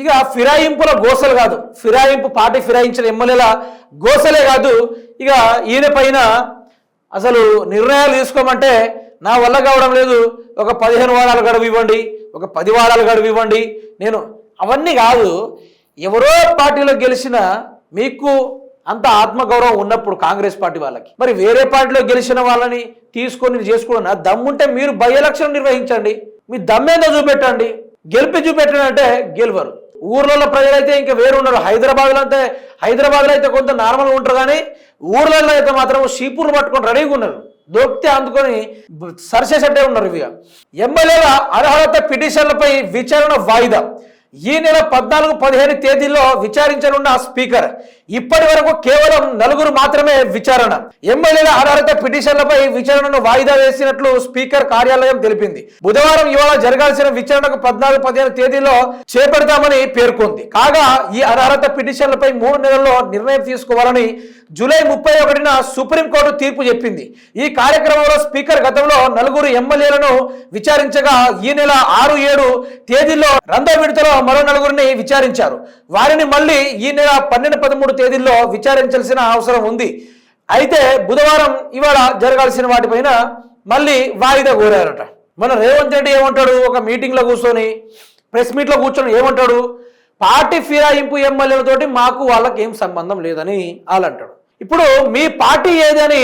ఇక ఫిరాయింపుల గోసలు కాదు. ఫిరాయింపు పార్టీ ఫిరాయించిన ఎమ్మెల్యేల గోసలే కాదు. ఇక ఈయన పైన అసలు నిర్ణయాలు తీసుకోమంటే నా వల్ల కావడం లేదు. ఒక పదిహేను వారాలు గడువు ఇవ్వండి ఒక పది వారాలు గడువు ఇవ్వండి. నేను అవన్నీ కాదు. ఎవరో పార్టీలో గెలిచిన మీకు అంత ఆత్మగౌరవం ఉన్నప్పుడు కాంగ్రెస్ పార్టీ వాళ్ళకి. మరి వేరే పార్టీలో గెలిచిన వాళ్ళని తీసుకొని చేసుకోవడం దమ్ముంటే మీరు బై ఎలక్షన్ నిర్వహించండి. మీ దమ్మేదో చూపెట్టండి. గెలిపి చూపెట్టండి అంటే గెలవరు. ఊర్లలో ప్రజలైతే ఇంకా వేరు ఉన్నారు హైదరాబాద్లో అంటే హైదరాబాద్లో అయితే కొంత నార్మల్గా ఉంటారు కానీ ఊర్లలో అయితే మాత్రం షీపూర్లు పట్టుకొని రెడీగా ఉన్నారు. దొరికితే అందుకొని సరిచేసట్టే ఉన్నారు ఇవి ఎమ్మెల్యేల అర్హత పిటిషన్లపై విచారణ వాయిదా. ఈ నెల పద్నాలుగు పదిహేను తేదీల్లో విచారించనున్న స్పీకర్ ఇప్పటి వరకు కేవలం నలుగురు మాత్రమే విచారణ. ఎమ్మెల్యేల అర్హత పిటిషన్లపై విచారణను వాయిదా వేసినట్లు స్పీకర్ కార్యాలయం తెలిపింది. బుధవారం ఇవాళ జరగాల్సిన విచారణకు పద్నాలుగు పదిహేను తేదీలో చేపడతామని పేర్కొంది. కాగా ఈ అనర్హత పిటిషన్లపై మూడు నెలల్లో నిర్ణయం తీసుకోవాలని జూలై ముప్పై ఒకటిన సుప్రీంకోర్టు తీర్పు చెప్పింది. ఈ కార్యక్రమంలో స్పీకర్ గతంలో నలుగురు ఎమ్మెల్యేలను విచారించగా ఈ నెల ఆరు ఏడు తేదీల్లో రంధ విడతలో మరో నలుగురిని విచారించారు. వారిని మళ్ళీ ఈ నెల పన్నెండు పదమూడు తేదీల్లో విచారించాల్సిన అవసరం ఉంది. అయితే బుధవారం ఇవాళ జరగాల్సిన వాటిపైన మళ్ళీ వాయిదా కోరారట. మన రేవంత్ రెడ్డి ఏమంటాడు? ఒక మీటింగ్లో కూర్చొని ప్రెస్ మీట్లో కూర్చొని ఏమంటాడు? పార్టీ ఫిరాయింపు ఎమ్మెల్యేలతోటి మాకు వాళ్ళకి ఏం సంబంధం లేదని వాళ్ళు అంటాడు ఇప్పుడు మీ పార్టీ ఏదని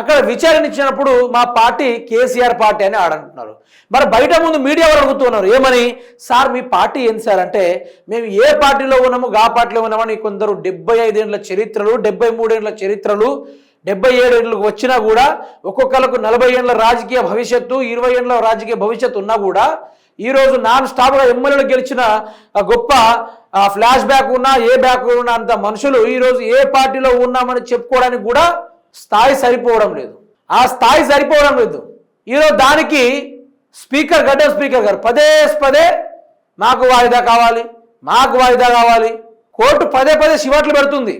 అక్కడ విచారించినప్పుడు మా పార్టీ కేసీఆర్ పార్టీ అని ఆడంటున్నారు. మరి బయట ముందు మీడియా వాళ్ళు అడుగుతున్నారు ఏమని? సార్ మీ పార్టీ ఏంది సార్ అంటే మేము ఏ పార్టీలో ఉన్నాము గా పార్టీలో ఉన్నామని కొందరు డెబ్బై ఐదేళ్ళ చరిత్రలు డెబ్బై మూడేళ్ళ చరిత్రలు డెబ్బై ఏడేళ్ళకు వచ్చినా కూడా ఒక్కొక్కరికి నలభై ఏళ్ళ రాజకీయ భవిష్యత్తు ఇరవై ఏళ్ళ రాజకీయ భవిష్యత్తు ఉన్నా కూడా ఈరోజు నాన్ స్టాప్గా ఎమ్మెల్యేలు గెలిచిన గొప్ప ఫ్లాష్ బ్యాక్ ఉన్నా ఏ బ్యాక్ ఉన్న అంత మనుషులు ఈరోజు ఏ పార్టీలో ఉన్నామని చెప్పుకోవడానికి కూడా స్థాయి సరిపోవడం లేదు. ఆ స్థాయి సరిపోవడం లేదు. ఈరోజు దానికి స్పీకర్ గడ్డ స్పీకర్ గారు పదే పదే మాకు వాయిదా కావాలి మాకు వాయిదా కావాలి. కోర్టు పదే పదే శివట్లు పెడుతుంది.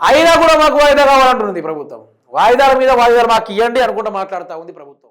అయినా కూడా మాకు వాయిదా కావాలంటుంది ప్రభుత్వం. వాయిదాల మీద వాయిదాలు మాకు ఇవ్వండి అనుకుంటూ మాట్లాడుతూ ఉంది ప్రభుత్వం.